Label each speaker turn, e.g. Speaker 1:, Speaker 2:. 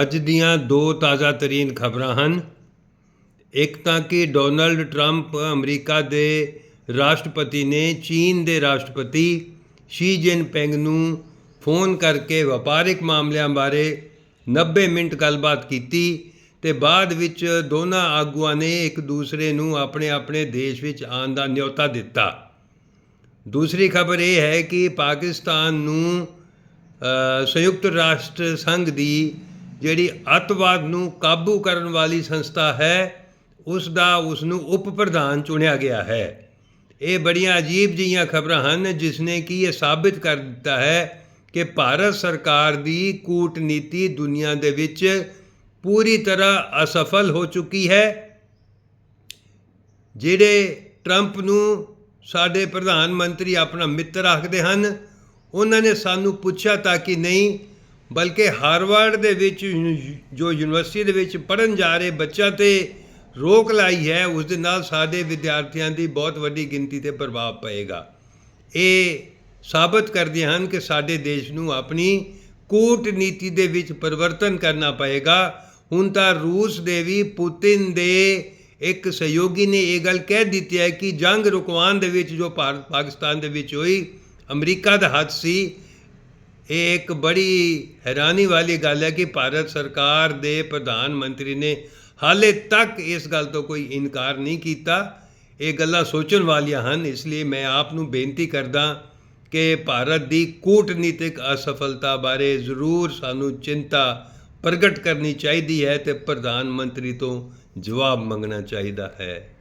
Speaker 1: ਅੱਜ ਦੀਆਂ ਦੋ ਤਾਜ਼ਾ ਤਰੀਨ ਖਬਰਾਂ ਹਨ। ਇੱਕ ਤਾਂ ਕਿ ਡੋਨਲਡ ਟਰੰਪ ਅਮਰੀਕਾ ਦੇ ਰਾਸ਼ਟਰਪਤੀ ਨੇ ਚੀਨ ਦੇ ਰਾਸ਼ਟਰਪਤੀ ਸ਼ੀ ਜਿਨਪਿੰਗ ਨੂੰ ਫੋਨ ਕਰਕੇ ਵਪਾਰਿਕ ਮਾਮਲਿਆਂ ਬਾਰੇ 90 ਮਿੰਟ ਗੱਲਬਾਤ ਕੀਤੀ ਤੇ ਬਾਅਦ ਵਿੱਚ ਦੋਨਾਂ ਆਗੂਆਂ ਨੇ ਇੱਕ ਦੂਸਰੇ ਨੂੰ ਆਪਣੇ ਆਪਣੇ ਦੇਸ਼ ਵਿੱਚ ਆਉਣ ਦਾ ਨਿਯੋਤਾ ਦਿੱਤਾ। ਦੂਸਰੀ ਖਬਰ ਇਹ ਹੈ ਕਿ ਪਾਕਿਸਤਾਨ ਨੂੰ ਸੰਯੁਕਤ ਰਾਸ਼ਟਰ ਸੰਘ ਦੀ ਜਿਹੜੀ ਅੱਤਵਾਦ ਨੂੰ ਕਾਬੂ ਕਰਨ ਵਾਲੀ ਸੰਸਥਾ ਹੈ, ਉਸ ਦਾ ਉਸ ਨੂੰ ਉਪ ਪ੍ਰਧਾਨ ਚੁਣਿਆ ਗਿਆ ਹੈ। ਇਹ ਬੜੀਆਂ ਅਜੀਬ ਜਿਹੀਆਂ ਖਬਰਾਂ ਹਨ ਜਿਸ ਨੇ ਕਿ ਇਹ ਸਾਬਿਤ ਕਰ ਦਿੱਤਾ ਹੈ ਕਿ ਭਾਰਤ ਸਰਕਾਰ ਦੀ ਕੂਟਨੀਤੀ ਦੁਨੀਆ ਦੇ ਵਿੱਚ ਪੂਰੀ ਤਰ੍ਹਾਂ ਅਸਫਲ ਹੋ ਚੁੱਕੀ ਹੈ, ਜਿਹੜੇ ਟਰੰਪ ਨੂੰ ਸਾਡੇ ਪ੍ਰਧਾਨ ਮੰਤਰੀ ਆਪਣਾ ਮਿੱਤਰ ਆਖਦੇ ਹਨ, ਉਹਨਾਂ ਨੇ ਸਾਨੂੰ ਪੁੱਛਿਆ ਤਾਂ ਕਿ ਨਹੀਂ ਬਲਕਿ ਹਾਰਵਰਡ ਦੇ ਵਿੱਚ ਯੂ- ਜੋ ਯੂਨੀਵਰਸਿਟੀ ਦੇ ਵਿੱਚ ਪੜਨ ਜਾ ਰਹੇ ਬੱਚਿਆਂ ਤੇ ਰੋਕ ਲਾਈ ਹੈ, ਉਸ ਦੇ ਨਾਲ ਸਾਡੇ ਵਿਦਿਆਰਥੀਆਂ ਦੀ ਬਹੁਤ ਵੱਡੀ ਗਿਣਤੀ ਤੇ ਪ੍ਰਭਾਵ ਪਏਗਾ। ਇਹ ਸਾਬਤ ਕਰਦੇ ਹਨ ਕਿ ਸਾਡੇ ਦੇਸ਼ ਨੂੰ ਆਪਣੀ ਕੂਟਨੀਤੀ ਦੇ ਵਿੱਚ ਪਰਿਵਰਤਨ ਕਰਨਾ ਪਏਗਾ। ਹੁਣ ਤਾਂ ਰੂਸ ਦੇ ਵੀ ਪੁਤਿਨ ਦੇ ਇੱਕ ਸਹਿਯੋਗੀ ਨੇ ਇਹ ਗੱਲ ਕਹਿ ਦਿੱਤੀ ਹੈ ਕਿ ਜੰਗ ਰੁਕਵਾਉਣ ਦੇ ਵਿੱਚ ਜੋ ਭਾਰਤ ਪਾਕਿਸਤਾਨ ਦੇ ਵਿੱਚ ਹੋਈ, ਅਮਰੀਕਾ ਦਾ ਹੱਥ ਸੀ ਇਹ ਇੱਕ ਬੜੀ ਹੈਰਾਨੀ ਵਾਲੀ ਗੱਲ ਹੈ ਕਿ ਭਾਰਤ ਸਰਕਾਰ ਦੇ ਪ੍ਰਧਾਨ ਮੰਤਰੀ ਨੇ ਹਾਲੇ ਤੱਕ ਇਸ ਗੱਲ ਤੋਂ ਕੋਈ ਇਨਕਾਰ ਨਹੀਂ ਕੀਤਾ। ਇਹ ਗੱਲਾਂ ਸੋਚਣ ਵਾਲੀਆਂ ਹਨ, ਇਸ ਲਈ ਮੈਂ ਆਪ ਨੂੰ ਬੇਨਤੀ ਕਰਦਾ ਕਿ ਭਾਰਤ ਦੀ ਕੂਟਨੀਤਿਕ ਅਸਫਲਤਾ ਬਾਰੇ ਜ਼ਰੂਰ ਸਾਨੂੰ ਚਿੰਤਾ ਪ੍ਰਗਟ ਕਰਨੀ ਚਾਹੀਦੀ ਹੈ ਤੇ ਪ੍ਰਧਾਨ ਮੰਤਰੀ ਤੋਂ ਜਵਾਬ ਮੰਗਣਾ ਚਾਹੀਦਾ ਹੈ।